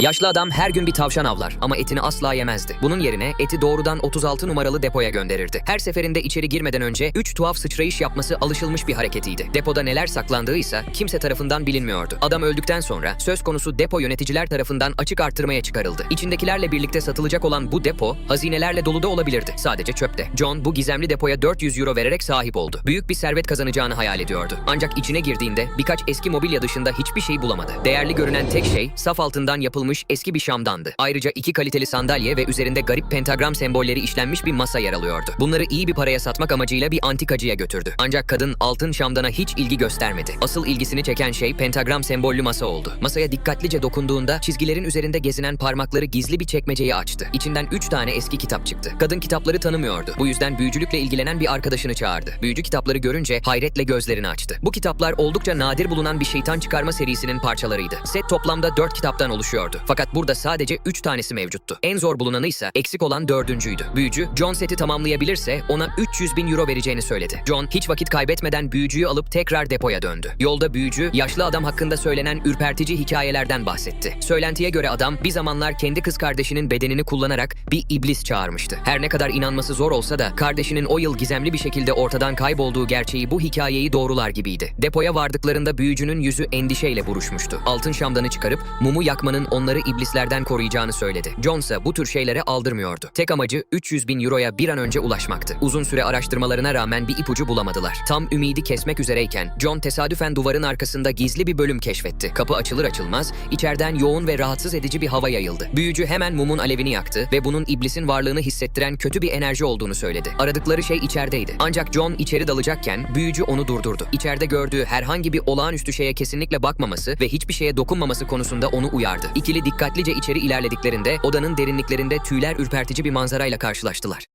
Yaşlı adam her gün bir tavşan avlar ama etini asla yemezdi. Bunun yerine eti doğrudan 36 numaralı depoya gönderirdi. Her seferinde içeri girmeden önce 3 tuhaf sıçrayış yapması alışılmış bir hareketiydi. Depoda neler saklandığı ise kimse tarafından bilinmiyordu. Adam öldükten sonra söz konusu depo yöneticiler tarafından açık artırmaya çıkarıldı. İçindekilerle birlikte satılacak olan bu depo hazinelerle dolu da olabilirdi. Sadece çöpte. John bu gizemli depoya 400 euro vererek sahip oldu. Büyük bir servet kazanacağını hayal ediyordu. Ancak içine girdiğinde birkaç eski mobilya dışında hiçbir şey bulamadı. Değerli görünen tek şey saf altından yapılmış eski bir şamdandı. Ayrıca iki kaliteli sandalye ve üzerinde garip pentagram sembolleri işlenmiş bir masa yer alıyordu. Bunları iyi bir paraya satmak amacıyla bir antikacıya götürdü. Ancak kadın altın şamdana hiç ilgi göstermedi. Asıl ilgisini çeken şey pentagram sembollü masa oldu. Masaya dikkatlice dokunduğunda çizgilerin üzerinde gezinen parmakları gizli bir çekmeceyi açtı. İçinden üç tane eski kitap çıktı. Kadın kitapları tanımıyordu. Bu yüzden büyücülükle ilgilenen bir arkadaşını çağırdı. Büyücü kitapları görünce hayretle gözlerini açtı. Bu kitaplar oldukça nadir bulunan bir şeytan çıkarma serisinin parçalarıydı. Set toplamda 4 kitaptan oluşuyordu. Fakat burada sadece 3 tanesi mevcuttu. En zor bulunanı ise eksik olan dördüncüydü. Büyücü, John seti tamamlayabilirse ona 300 bin euro vereceğini söyledi. John hiç vakit kaybetmeden büyücüyü alıp tekrar depoya döndü. Yolda büyücü, yaşlı adam hakkında söylenen ürpertici hikayelerden bahsetti. Söylentiye göre adam bir zamanlar kendi kız kardeşinin bedenini kullanarak bir iblis çağırmıştı. Her ne kadar inanması zor olsa da kardeşinin o yıl gizemli bir şekilde ortadan kaybolduğu gerçeği bu hikayeyi doğrular gibiydi. Depoya vardıklarında büyücünün yüzü endişeyle buruşmuştu. Altın şamdanı çıkarıp mumu yakmanın onları iblislerden koruyacağını söyledi. John ise bu tür şeylere aldırmıyordu. Tek amacı 300 bin euroya bir an önce ulaşmaktı. Uzun süre araştırmalarına rağmen bir ipucu bulamadılar. Tam ümidi kesmek üzereyken John tesadüfen duvarın arkasında gizli bir bölüm keşfetti. Kapı açılır açılmaz içeriden yoğun ve rahatsız edici bir hava yayıldı. Büyücü hemen mumun alevini yaktı ve bunun iblisin varlığını hissettiren kötü bir enerji olduğunu söyledi. Aradıkları şey içerideydi. Ancak John içeri dalacakken büyücü onu durdurdu. İçeride gördüğü herhangi bir olağanüstü şeye kesinlikle bakmaması ve hiçbir şeye dokunmaması konusunda onu uyardı. İkili dikkatlice içeri ilerlediklerinde odanın derinliklerinde tüyler ürpertici bir manzarayla karşılaştılar.